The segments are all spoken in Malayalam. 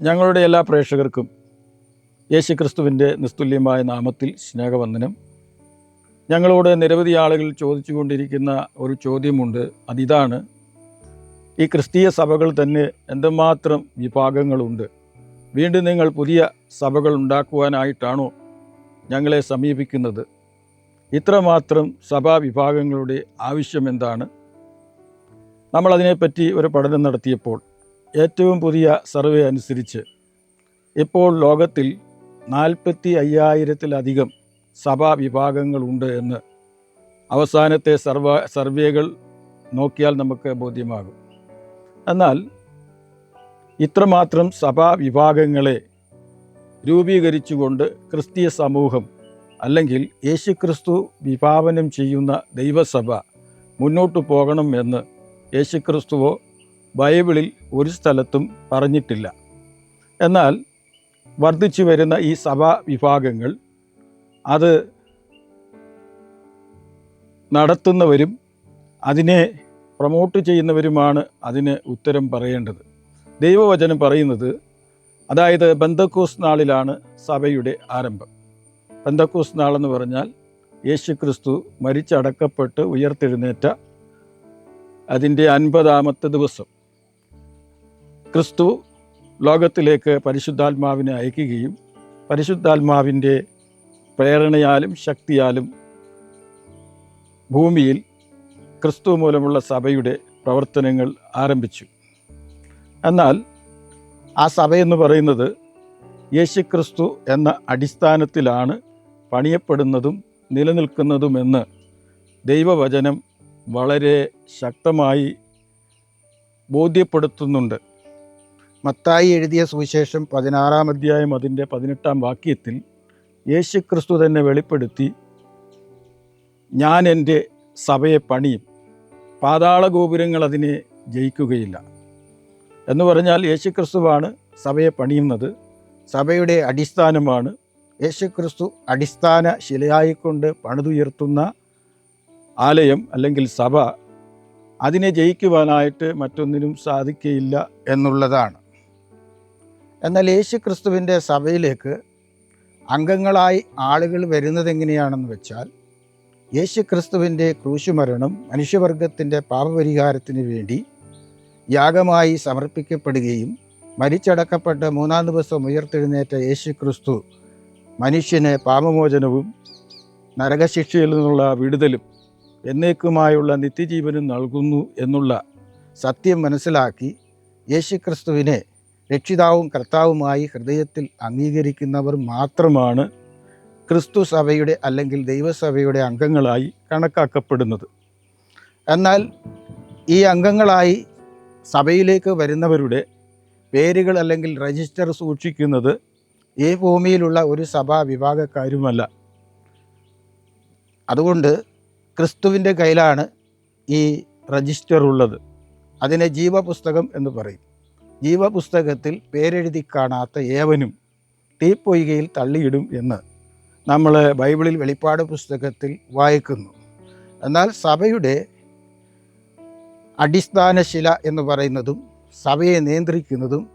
ഞങ്ങളുടെ എല്ലാ പ്രേക്ഷകർക്കും യേശുക്രിസ്തുവിന്റെ നിസ്തുല്യമായ നാമത്തിൽ സ്നേഹവന്ദനം. ഞങ്ങളോട് നിരവധി ആളുകൾ ചോദിച്ചുകൊണ്ടിരിക്കുന്ന ഒരു ചോദ്യമുണ്ട്. അതിതാണ് ഈ ക്രിസ്തീയ സഭകൾ തന്നെ എന്തുമാത്രം വിഭാഗങ്ങളുണ്ട്? വീണ്ടും നിങ്ങൾ പുതിയ സഭകൾ ഉണ്ടാക്കുവാനായിട്ടാണോ ഞങ്ങളെ സമീപിക്കുന്നത്? ഇത്രമാത്രം സഭാ വിഭാഗങ്ങളുടെ ആവശ്യം എന്താണ് നമ്മളതിനെപ്പറ്റി ഒരു പഠനം നടത്തിയപ്പോൾ ഏറ്റവും പുതിയ സർവേ അനുസരിച്ച് ഇപ്പോൾ ലോകത്തിൽ നാൽപ്പത്തി അയ്യായിരത്തിലധികം സഭാ വിഭാഗങ്ങളുണ്ട് എന്ന് അവസാനത്തെ സർവ സർവേകൾ നോക്കിയാൽ നമുക്ക് ബോധ്യമാകും. എന്നാൽ ഇത്രമാത്രം സഭാ വിഭാഗങ്ങളെ രൂപീകരിച്ചുകൊണ്ട് ക്രിസ്തീയ സമൂഹം അല്ലെങ്കിൽ യേശുക്രിസ്തു വിഭാവനം ചെയ്യുന്ന ദൈവസഭ മുന്നോട്ടു പോകണം എന്ന് യേശുക്രിസ്തുവോ ബൈബിളിൽ ഒരു സ്ഥലത്തും പറഞ്ഞിട്ടില്ല. എന്നാൽ വർദ്ധിച്ചു വരുന്ന ഈ സഭാ വിഭാഗങ്ങൾ അത് നടത്തുന്നവരും അതിനെ പ്രൊമോട്ട് ചെയ്യുന്നവരുമാണ് അതിന് ഉത്തരം പറയേണ്ടത്. ദൈവവചനം പറയുന്നത് അതായത് ബന്ധക്കൂസ് നാളിലാണ് സഭയുടെ ആരംഭം. ബന്ധക്കൂസ് നാളെന്ന് പറഞ്ഞാൽ യേശുക്രിസ്തു മരിച്ചടക്കപ്പെട്ട് ഉയർത്തെഴുന്നേറ്റ അതിന്റെ അൻപതാമത്തെ ദിവസം. ക്രിസ്തു ലോകത്തിലേക്ക് പരിശുദ്ധാത്മാവിനെ അയക്കുകയും പരിശുദ്ധാത്മാവിന്റെ പ്രേരണയാലും ശക്തിയാലും ഭൂമിയിൽ ക്രിസ്തു മൂലമുള്ള സഭയുടെ പ്രവർത്തനങ്ങൾ ആരംഭിച്ചു. എന്നാൽ ആ സഭയെന്ന് പറയുന്നത് യേശുക്രിസ്തു എന്ന അടിസ്ഥാനത്തിലാണ് പണിയപ്പെടുന്നതും നിലനിൽക്കുന്നതുമെന്ന് ദൈവവചനം വളരെ ശക്തമായി ബോധ്യപ്പെടുത്തുന്നുണ്ട്. മത്തായി എഴുതിയ സുവിശേഷം പതിനാറാം അധ്യായം അതിന്റെ പതിനെട്ടാം വാക്യത്തിൽ യേശു ക്രിസ്തു തന്നെ വെളിപ്പെടുത്തി ഞാൻ എന്റെ സഭയെ പണിയും പാതാള ഗോപുരങ്ങൾ അതിനെ ജയിക്കുകയില്ല. എന്ന് പറഞ്ഞാൽ യേശുക്രിസ്തുവാണ് സഭയെ പണിയുന്നത് സഭയുടെ അടിസ്ഥാനമാണ്. യേശുക്രിസ്തു അടിസ്ഥാന ശിലയായിക്കൊണ്ട് പണിതുയർത്തുന്ന ആലയം അല്ലെങ്കിൽ സഭ അതിനെ ജയിക്കുവാനായിട്ട് മറ്റൊന്നിനും സാധിക്കയില്ല എന്നുള്ളതാണ്. എന്നാൽ യേശു ക്രിസ്തുവിന്റെ സഭയിലേക്ക് അംഗങ്ങളായി ആളുകൾ വരുന്നത് എങ്ങനെയാണെന്ന് വെച്ചാൽ യേശു ക്രിസ്തുവിന്റെ ക്രൂശുമരണം മനുഷ്യവർഗത്തിന്റെ പാപപരിഹാരത്തിന് വേണ്ടി യാഗമായി സമർപ്പിക്കപ്പെടുകയും മരിച്ചടക്കപ്പെട്ട് മൂന്നാം ദിവസം ഉയർത്തെഴുന്നേറ്റ യേശു ക്രിസ്തു മനുഷ്യനെ പാപമോചനവും നരകശിക്ഷയിൽ നിന്നുള്ള വിടുതലും എന്നേക്കുമായുള്ള നിത്യജീവനും നൽകുന്നു എന്നുള്ള സത്യം മനസ്സിലാക്കി യേശുക്രിസ്തുവിനെ രക്ഷിതാവും കർത്താവുമായി ഹൃദയത്തിൽ അംഗീകരിക്കുന്നവർ മാത്രമാണ് ക്രിസ്തു സഭയുടെ അല്ലെങ്കിൽ ദൈവസഭയുടെ അംഗങ്ങളായി കണക്കാക്കപ്പെടുന്നത്. എന്നാൽ ഈ അംഗങ്ങളായി സഭയിലേക്ക് വരുന്നവരുടെ പേരുകൾ അല്ലെങ്കിൽ രജിസ്റ്റർ സൂക്ഷിക്കുന്നത് ഈ ഭൂമിയിലുള്ള ഒരു സഭാ വിഭാഗക്കാരുമല്ല. അതുകൊണ്ട് ക്രിസ്തുവിന്റെ കയ്യിലാണ് ഈ രജിസ്റ്റർ ഉള്ളത്. അതിനെ ജീവപുസ്തകം എന്ന് പറയും. ജീവപുസ്തകത്തിൽ പേരെഴുതി കാണാത്ത ഏവനും തീപ്പൊയ്കയിൽ തള്ളിയിടും എന്ന് നമ്മൾ ബൈബിളിൽ വെളിപ്പാട് പുസ്തകത്തിൽ വായിക്കുന്നു. എന്നാൽ സഭയുടെ അടിസ്ഥാന ശില എന്ന് പറയുന്നതും സഭയെ നിയന്ത്രിക്കുന്നതും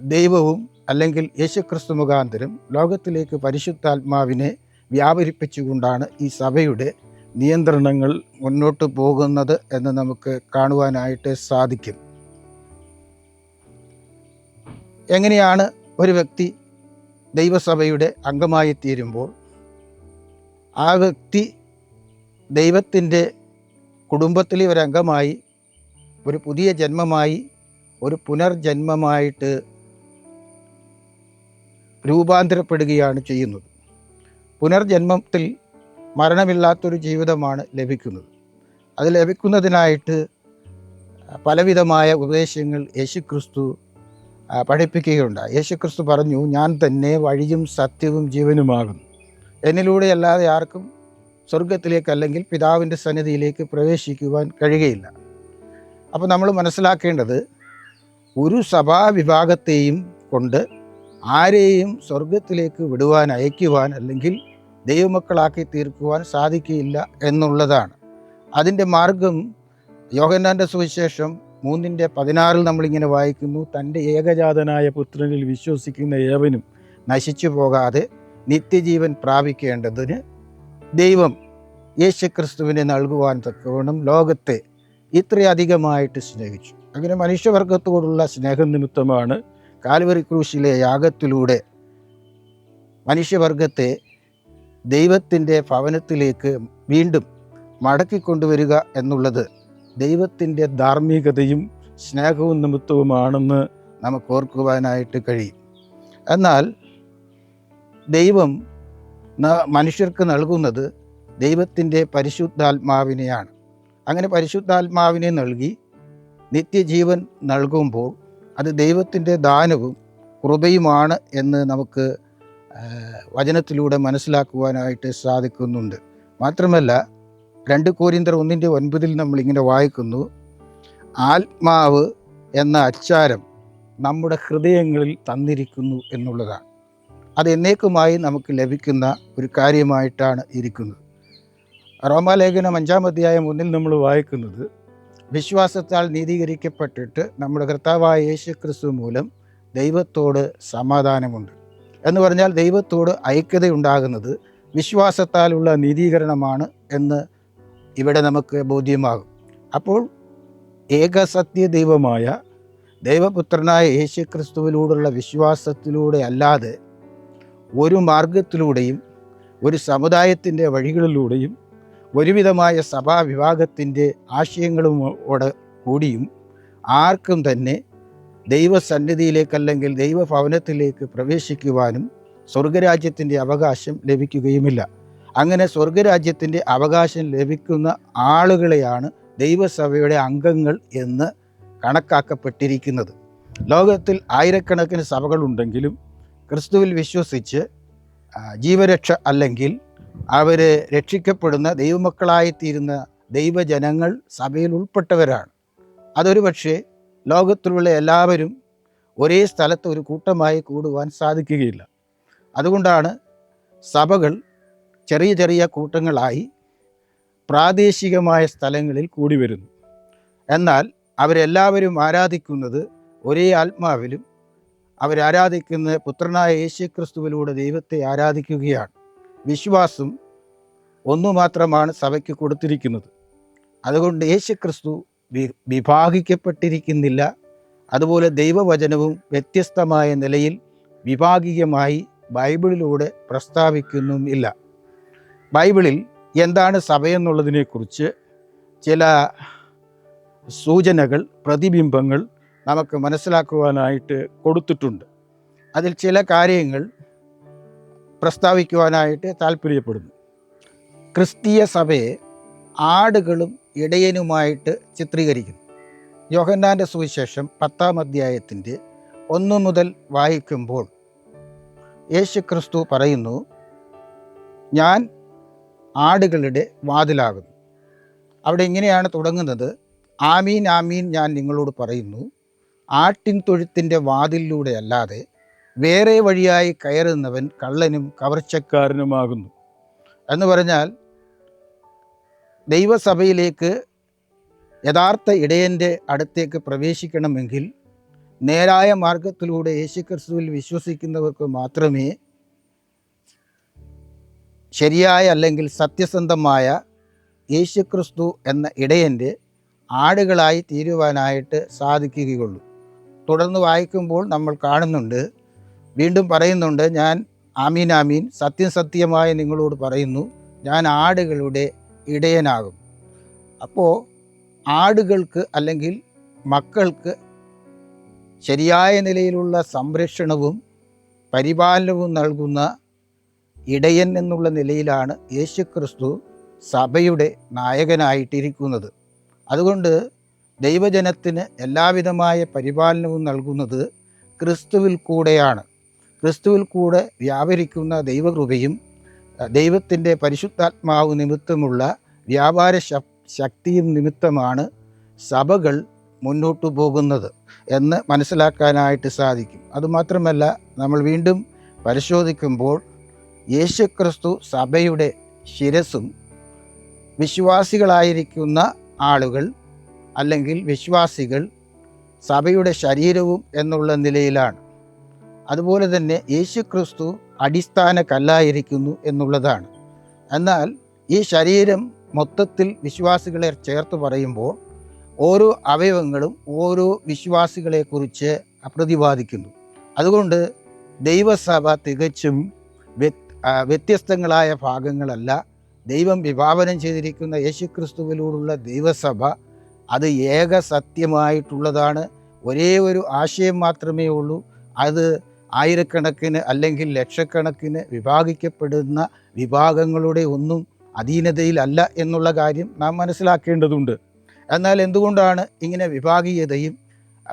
ദൈവവും അല്ലെങ്കിൽ യേശുക്രിസ്തു മുഖാന്തരം ലോകത്തിലേക്ക് പരിശുദ്ധാത്മാവിനെ വ്യാപരിപ്പിച്ചുകൊണ്ടാണ് ഈ സഭയുടെ നിയന്ത്രണങ്ങൾ മുന്നോട്ട് പോകുന്നത് എന്ന് നമുക്ക് കാണുവാനായിട്ട് സാധിക്കും. എങ്ങനെയാണ് ഒരു വ്യക്തി ദൈവസഭയുടെ അംഗമായി തീരുമ്പോൾ ആ വ്യക്തി ദൈവത്തിന്റെ കുടുംബത്തിലെ അംഗമായി ഒരു പുതിയ ജന്മമായി ഒരു പുനർജന്മമായിട്ട് രൂപാന്തരപ്പെടുകയാണ് ചെയ്യുന്നത്. പുനർജന്മത്തിൽ മരണമില്ലാത്തൊരു ജീവിതമാണ് ലഭിക്കുന്നത്. അത് ലഭിക്കുന്നതിനായിട്ട് പലവിധമായ ഉപദേശങ്ങൾ യേശുക്രിസ്തു പഠിപ്പിക്കുകയുണ്ടായി. യേശുക്രിസ്തു പറഞ്ഞു ഞാൻ തന്നെ വഴിയും സത്യവും ജീവനുമാകുന്നു. എന്നിലൂടെ അല്ലാതെ ആർക്കും സ്വർഗത്തിലേക്ക് അല്ലെങ്കിൽ പിതാവിന്റെ സന്നിധിയിലേക്ക് പ്രവേശിക്കുവാൻ കഴിയുകയില്ല. അപ്പോൾ നമ്മൾ മനസ്സിലാക്കേണ്ടത് ഒരു സഭാ വിഭാഗത്തെയും കൊണ്ട് ആരെയും സ്വർഗത്തിലേക്ക് വിടുവാൻ അയക്കുവാൻ അല്ലെങ്കിൽ ദൈവമക്കളാക്കി തീർക്കുവാൻ സാധിക്കുകയില്ല എന്നുള്ളതാണ്. അതിന്റെ മാർഗം യോഹന്നാന്റെ സുവിശേഷം മൂന്നിന്റെ പതിനാറിൽ നമ്മളിങ്ങനെ വായിക്കുന്നു തന്റെ ഏകജാതനായ പുത്രനിൽ വിശ്വസിക്കുന്ന ഏവനും നശിച്ചു പോകാതെ നിത്യജീവൻ പ്രാപിക്കേണ്ടതിന് ദൈവം യേശുക്രിസ്തുവിനെ നൽകുവാൻ തക്കവണ്ണം ലോകത്തെ ഇത്രയധികമായിട്ട് സ്നേഹിച്ചു. അങ്ങനെ മനുഷ്യവർഗത്തോടുള്ള സ്നേഹം നിമിത്തമാണ് കാൽവറി ക്രൂശിലെ യാഗത്തിലൂടെ മനുഷ്യവർഗത്തെ ദൈവത്തിന്റെ ഭവനത്തിലേക്ക് വീണ്ടും മടക്കിക്കൊണ്ടുവരിക എന്നുള്ളത് ദൈവത്തിന്റെ ധാർമ്മികതയും സ്നേഹവും നിമിത്തവുമാണെന്ന് നമുക്ക് ഓർക്കുവാനായിട്ട് കഴിയും. എന്നാൽ ദൈവം മനുഷ്യർക്ക് നൽകുന്നത് ദൈവത്തിന്റെ പരിശുദ്ധാത്മാവിനെയാണ്. അങ്ങനെ പരിശുദ്ധാത്മാവിനെ നൽകി നിത്യജീവൻ നൽകുമ്പോൾ അത് ദൈവത്തിന്റെ ദാനവും കൃപയുമാണ് എന്ന് നമുക്ക് വചനത്തിലൂടെ മനസ്സിലാക്കുവാനായിട്ട് സാധിക്കുന്നുണ്ട്. മാത്രമല്ല രണ്ട് കോരിന്തർ ഒന്നിന്റെ ഒൻപതിൽ നമ്മളിങ്ങനെ വായിക്കുന്നു. ആത്മാവ് എന്ന അച്ചാരം നമ്മുടെ ഹൃദയങ്ങളിൽ തന്നിരിക്കുന്നു എന്നുള്ളതാണ്. അത് എന്നേക്കുമായി നമുക്ക് ലഭിക്കുന്ന ഒരു കാര്യമായിട്ടാണ് ഇരിക്കുന്നത്. റോമാലേഖനം അഞ്ചാം അധ്യായം ഒന്നിൽ നമ്മൾ വായിക്കുന്നത് വിശ്വാസത്താൽ നീതീകരിക്കപ്പെട്ടിട്ട് നമ്മുടെ കർത്താവായ യേശു ക്രിസ്തു മൂലം ദൈവത്തോട് സമാധാനമുണ്ട്. എന്ന് പറഞ്ഞാൽ ദൈവത്തോട് ഐക്യത ഉണ്ടാകുന്നത് വിശ്വാസത്താലുള്ള നീതീകരണമാണ് എന്ന് ഇവിടെ നമുക്ക് ബോധ്യമാകും. അപ്പോൾ ഏകസത്യ ദൈവമായ ദൈവപുത്രനായ യേശു ക്രിസ്തുവിലൂടെയുള്ള വിശ്വാസത്തിലൂടെ അല്ലാതെ ഒരു മാർഗത്തിലൂടെയും ഒരു സമുദായത്തിന്റെ വഴികളിലൂടെയും ഒരുവിധമായ സഭാവിഭാഗത്തിന്റെ ആശയങ്ങളുമോടെ കൂടിയും ആർക്കും തന്നെ ദൈവസന്നിധിയിലേക്കല്ലെങ്കിൽ ദൈവഭവനത്തിലേക്ക് പ്രവേശിക്കുവാനും സ്വർഗരാജ്യത്തിന്റെ അവകാശം ലഭിക്കുകയുമില്ല. അങ്ങനെ സ്വർഗരാജ്യത്തിന്റെ അവകാശം ലഭിക്കുന്ന ആളുകളെയാണ് ദൈവസഭയുടെ അംഗങ്ങൾ എന്ന് കണക്കാക്കപ്പെട്ടിരിക്കുന്നത്. ലോകത്തിൽ ആയിരക്കണക്കിന് സഭകളുണ്ടെങ്കിലും ക്രിസ്തുവിൽ വിശ്വസിച്ച് ജീവരക്ഷ അല്ലെങ്കിൽ അവർ രക്ഷിക്കപ്പെടുന്ന ദൈവമക്കളായിത്തീരുന്ന ദൈവജനങ്ങൾ സഭയിൽ ഉൾപ്പെട്ടവരാണ്. അതൊരു പക്ഷേ ലോകത്തിലുള്ള എല്ലാവരും ഒരേ സ്ഥലത്ത് ഒരു കൂട്ടമായി കൂടുവാൻ സാധിക്കുകയില്ല. അതുകൊണ്ടാണ് സഭകൾ ചെറിയ ചെറിയ കൂട്ടങ്ങളായി പ്രാദേശികമായ സ്ഥലങ്ങളിൽ കൂടി വരുന്നു. എന്നാൽ അവരെല്ലാവരും ആരാധിക്കുന്നത് ഒരേ ആത്മാവിലും അവരാരാധിക്കുന്ന പുത്രനായ യേശുക്രിസ്തുവിലൂടെ ദൈവത്തെ ആരാധിക്കുകയാണ്. വിശ്വാസം ഒന്നു മാത്രമാണ് സഭയ്ക്ക് കൊടുത്തിരിക്കുന്നത്. അതുകൊണ്ട് യേശുക്രിസ്തു വിഭാഗിക്കപ്പെട്ടിരിക്കുന്നില്ല. അതുപോലെ ദൈവവചനവും വ്യത്യസ്തമായ നിലയിൽ വിഭാഗീയമായി ബൈബിളിലൂടെ പ്രസ്താവിക്കുന്നുമില്ല ബൈബിളിൽ എന്താണ് സഭയെന്നുള്ളതിനെക്കുറിച്ച് ചില സൂചനകൾ പ്രതിബിംബങ്ങൾ നമുക്ക് മനസ്സിലാക്കുവാനായിട്ട് കൊടുത്തിട്ടുണ്ട്. അതിൽ ചില കാര്യങ്ങൾ പ്രസ്താവിക്കുവാനായിട്ട് താല്പര്യപ്പെടുന്നു. ക്രിസ്തീയ സഭയെ ആടുകളും ഇടയനുമായിട്ട് ചിത്രീകരിക്കുന്നു. യോഹന്നാന്റെ സുവിശേഷം പത്താം അധ്യായത്തിന്റെ ഒന്നു മുതൽ വായിക്കുമ്പോൾ യേശു ക്രിസ്തു പറയുന്നു ഞാൻ ആടുകളുടെ വാതിലാകുന്നു. അവിടെ ഇങ്ങനെയാണ് തുടങ്ങുന്നത്? ആമീൻ ആമീൻ ഞാൻ നിങ്ങളോട് പറയുന്നു. ആട്ടിൻ തൊഴുത്തിന്റെ വാതിലിലൂടെ അല്ലാതെ വേറെ വഴിയായി കയറുന്നവൻ കള്ളനും കവർച്ചക്കാരനുമാകുന്നു. എന്ന് പറഞ്ഞാൽ ദൈവസഭയിലേക്ക് യഥാർത്ഥ ഇടയന്റെ അടുത്തേക്ക് പ്രവേശിക്കണമെങ്കിൽ നേരായ മാർഗത്തിലൂടെ യേശുക്രിസ്തുവിൽ വിശ്വസിക്കുന്നവർക്ക് മാത്രമേ ശരിയായ അല്ലെങ്കിൽ സത്യസന്ധമായ യേശുക്രിസ്തു എന്ന ഇടയന്റെ ആടുകളായി തീരുവാനായിട്ട് സാധിക്കുകയുള്ളൂ. തുടർന്ന് വായിക്കുമ്പോൾ നമ്മൾ കാണുന്നുണ്ട് വീണ്ടും പറയുന്നുണ്ട് ഞാൻ ആമീൻ ആമീൻ സത്യം സത്യമായി നിങ്ങളോട് പറയുന്നു ഞാൻ ആടുകളുടെ ഇടയനാകും. അപ്പോൾ ആടുകൾക്ക് അല്ലെങ്കിൽ മക്കൾക്ക് ശരിയായ നിലയിലുള്ള സംരക്ഷണവും പരിപാലനവും നൽകുന്ന ഇടയൻ എന്നുള്ള നിലയിലാണ് യേശുക്രിസ്തു സഭയുടെ നായകനായിട്ടിരിക്കുന്നത്. അതുകൊണ്ട് ദൈവജനത്തിന് എല്ലാവിധമായ പരിപാലനവും നൽകുന്നത് ക്രിസ്തുവിൽ കൂടെയാണ്. ക്രിസ്തുവിൽ കൂടെ വ്യാപരിക്കുന്ന ദൈവകൃപയും ദൈവത്തിന്റെ പരിശുദ്ധാത്മാവ് നിമിത്തമുള്ള വ്യാപാര ശക്തിയും നിമിത്തമാണ് സഭകൾ മുന്നോട്ടു പോകുന്നത് എന്ന് മനസ്സിലാക്കാനായിട്ട് സാധിക്കും. അതുമാത്രമല്ല നമ്മൾ വീണ്ടും പരിശോധിക്കുമ്പോൾ യേശുക്രിസ്തു സഭയുടെ ശിരസും വിശ്വാസികളായിരിക്കുന്ന ആളുകൾ അല്ലെങ്കിൽ വിശ്വാസികൾ സഭയുടെ ശരീരവും എന്നുള്ള നിലയിലാണ്. അതുപോലെ തന്നെ യേശു ക്രിസ്തു അടിസ്ഥാന കല്ലായിരിക്കുന്നു എന്നുള്ളതാണ്. എന്നാൽ ഈ ശരീരം മൊത്തത്തിൽ വിശ്വാസികളെ ചേർത്ത് പറയുമ്പോൾ ഓരോ അവയവങ്ങളും ഓരോ വിശ്വാസികളെക്കുറിച്ച് പ്രതിപാദിക്കുന്നു. അതുകൊണ്ട് ദൈവസഭ തികച്ചും ആ, വ്യത്യസ്തങ്ങളായ ഭാഗങ്ങളല്ല. ദൈവം വിഭാവനം ചെയ്തിരിക്കുന്ന യേശുക്രിസ്തുവിലൂടുള്ള ദൈവസഭ അത് ഏക സത്യമായിട്ടുള്ളതാണ്. ഒരേ ഒരു ആശയം മാത്രമേ ഉള്ളൂ. അത് ആയിരക്കണക്കിന് അല്ലെങ്കിൽ ലക്ഷക്കണക്കിന് വിഭാഗിക്കപ്പെടുന്ന വിഭാഗങ്ങളുടെ ഒന്നും അധീനതയിലല്ല എന്നുള്ള കാര്യം നാം മനസ്സിലാക്കേണ്ടതുണ്ട്. എന്നാൽ എന്തുകൊണ്ടാണ് ഇങ്ങനെ വിഭാഗീയതയും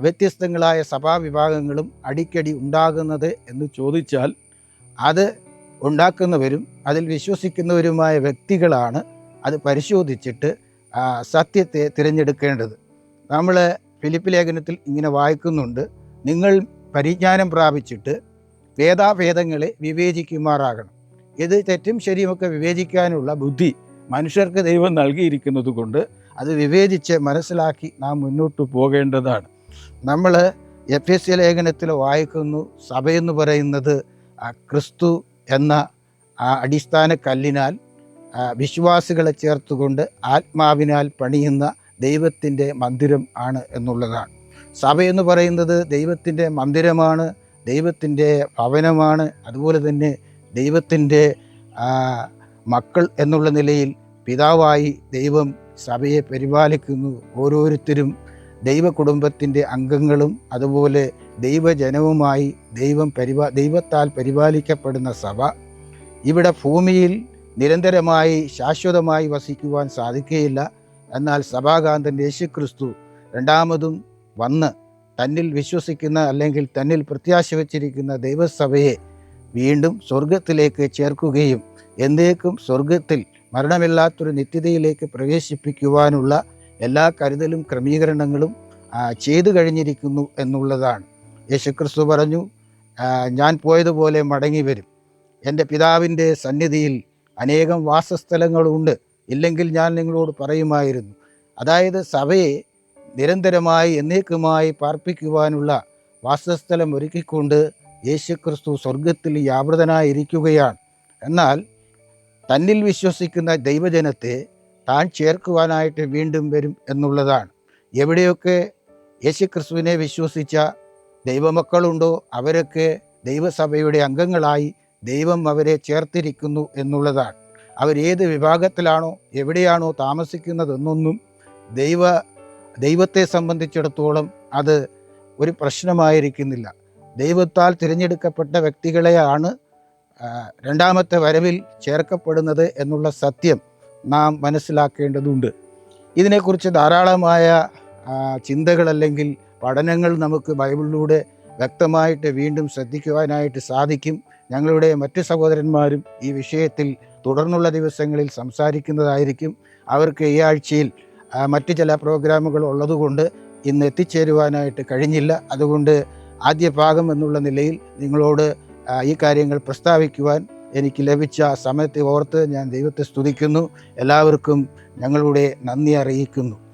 വ്യത്യസ്തങ്ങളായ സഭാവിഭാഗങ്ങളും അടിക്കടി ഉണ്ടാകുന്നത് എന്ന് ചോദിച്ചാൽ അത് ഉണ്ടാക്കുന്നവരും അതിൽ വിശ്വസിക്കുന്നവരുമായ വ്യക്തികളാണ് അത് പരിശോധിച്ചിട്ട് സത്യത്തെ തിരഞ്ഞെടുക്കേണ്ടത്. നമ്മൾ ഫിലിപ്പ് ലേഖനത്തിൽ ഇങ്ങനെ വായിക്കുന്നുണ്ട് നിങ്ങൾ പരിജ്ഞാനം പ്രാപിച്ചിട്ട് വേദാഭേദങ്ങളെ വിവേചിക്കുമാറാകണം. ഇത് തെറ്റും ശരിയുമൊക്കെ വിവേചിക്കാനുള്ള ബുദ്ധി മനുഷ്യർക്ക് ദൈവം നൽകിയിരിക്കുന്നത് കൊണ്ട് അത് വിവേചിച്ച് മനസ്സിലാക്കി നാം മുന്നോട്ട് പോകേണ്ടതാണ്. നമ്മൾ എഫ് എസ് സി ലേഖനത്തിൽ വായിക്കുന്നു സഭയെന്ന് പറയുന്നത് ക്രിസ്തു എന്ന ആ അടിസ്ഥാന കല്ലിനാൽ വിശ്വാസികളെ ചേർത്തുകൊണ്ട് ആത്മാവിനാൽ പണിയുന്ന ദൈവത്തിന്റെ മന്ദിരം ആണ് എന്നുള്ളതാണ്. സഭയെന്ന് പറയുന്നത് ദൈവത്തിന്റെ മന്ദിരമാണ് ദൈവത്തിന്റെ ഭവനമാണ് അതുപോലെ തന്നെ ദൈവത്തിന്റെ മക്കൾ എന്നുള്ള നിലയിൽ പിതാവായി ദൈവം സഭയെ പരിപാലിക്കുന്നു ഓരോരുത്തരും. ദൈവ കുടുംബത്തിന്റെ അംഗങ്ങളും അതുപോലെ ദൈവജനവുമായി ദൈവം പരിപാ ദൈവത്താൽ പരിപാലിക്കപ്പെടുന്ന സഭ ഇവിടെ ഭൂമിയിൽ നിരന്തരമായി ശാശ്വതമായി വസിക്കുവാൻ സാധിക്കുകയില്ല. എന്നാൽ സഭാകാന്തൻ യേശുക്രിസ്തു രണ്ടാമതും വന്ന് തന്നിൽ വിശ്വസിക്കുന്ന അല്ലെങ്കിൽ തന്നിൽ പ്രത്യാശ വച്ചിരിക്കുന്ന ദൈവസഭയെ വീണ്ടും സ്വർഗത്തിലേക്ക് ചേർക്കുകയും എന്തേക്കും സ്വർഗത്തിൽ മരണമില്ലാത്തൊരു നിത്യതയിലേക്ക് പ്രവേശിപ്പിക്കുവാനുള്ള എല്ലാ കരുതലും ക്രമീകരണങ്ങളും ചെയ്തു കഴിഞ്ഞിരിക്കുന്നു എന്നുള്ളതാണ്. യേശുക്രിസ്തു പറഞ്ഞു ഞാൻ പോയതുപോലെ മടങ്ങി വരും. എന്റെ പിതാവിന്റെ സന്നിധിയിൽ അനേകം വാസസ്ഥലങ്ങളുണ്ട്. ഇല്ലെങ്കിൽ ഞാൻ നിങ്ങളോട് പറയുമായിരുന്നു. അതായത് സഭയെ നിരന്തരമായി എന്നേക്കുമായി പാർപ്പിക്കുവാനുള്ള വാസസ്ഥലം ഒരുക്കിക്കൊണ്ട് യേശുക്രിസ്തു സ്വർഗത്തിൽ വ്യാപൃതനായിരിക്കുകയാണ്. എന്നാൽ തന്നിൽ വിശ്വസിക്കുന്ന ദൈവജനത്തെ താൻ ചേർക്കുവാനായിട്ട് വീണ്ടും വരും എന്നുള്ളതാണ്. എവിടെയൊക്കെ യേശുക്രിസ്തുവിനെ വിശ്വസിച്ച ദൈവമക്കളുണ്ടോ അവരൊക്കെ ദൈവസഭയുടെ അംഗങ്ങളായി ദൈവം അവരെ ചേർത്തിരിക്കുന്നു എന്നുള്ളതാണ്. അവരേത് വിഭാഗത്തിലാണോ എവിടെയാണോ താമസിക്കുന്നതെന്നൊന്നും ദൈവ ദൈവത്തെ സംബന്ധിച്ചിടത്തോളം അത് ഒരു പ്രശ്നമായിരിക്കുന്നില്ല. ദൈവത്താൽ തിരഞ്ഞെടുക്കപ്പെട്ട വ്യക്തികളെയാണ് രണ്ടാമത്തെ വരവിൽ ചേർക്കപ്പെടുന്നത് എന്നുള്ള സത്യം. നാം മനസ്സിലാക്കേണ്ടതുണ്ട്. ഇതിനെക്കുറിച്ച് ധാരാളമായ ചിന്തകൾ അല്ലെങ്കിൽ പഠനങ്ങൾ നമുക്ക് ബൈബിളിലൂടെ വ്യക്തമായിട്ട് വീണ്ടും ശ്രദ്ധിക്കുവാനായിട്ട് സാധിക്കും. ഞങ്ങളുടെ മറ്റു സഹോദരന്മാരും ഈ വിഷയത്തിൽ തുടർന്നുള്ള ദിവസങ്ങളിൽ സംസാരിക്കുന്നതായിരിക്കും. അവർക്ക് ഈ ആഴ്ചയിൽ മറ്റ് ചില പ്രോഗ്രാമുകൾ ഉള്ളതുകൊണ്ട് ഇന്ന് എത്തിച്ചേരുവാനായിട്ട് കഴിഞ്ഞില്ല. അതുകൊണ്ട് ആദ്യ ഭാഗം എന്നുള്ള നിലയിൽ നിങ്ങളോട് ഈ കാര്യങ്ങൾ പ്രസ്താവിക്കുവാൻ എനിക്ക് ലഭിച്ച സമയത്തെ ഓർത്ത് ഞാൻ ദൈവത്തെ സ്തുതിക്കുന്നു. എല്ലാവർക്കും ഞങ്ങളുടെ നന്ദി അറിയിക്കുന്നു.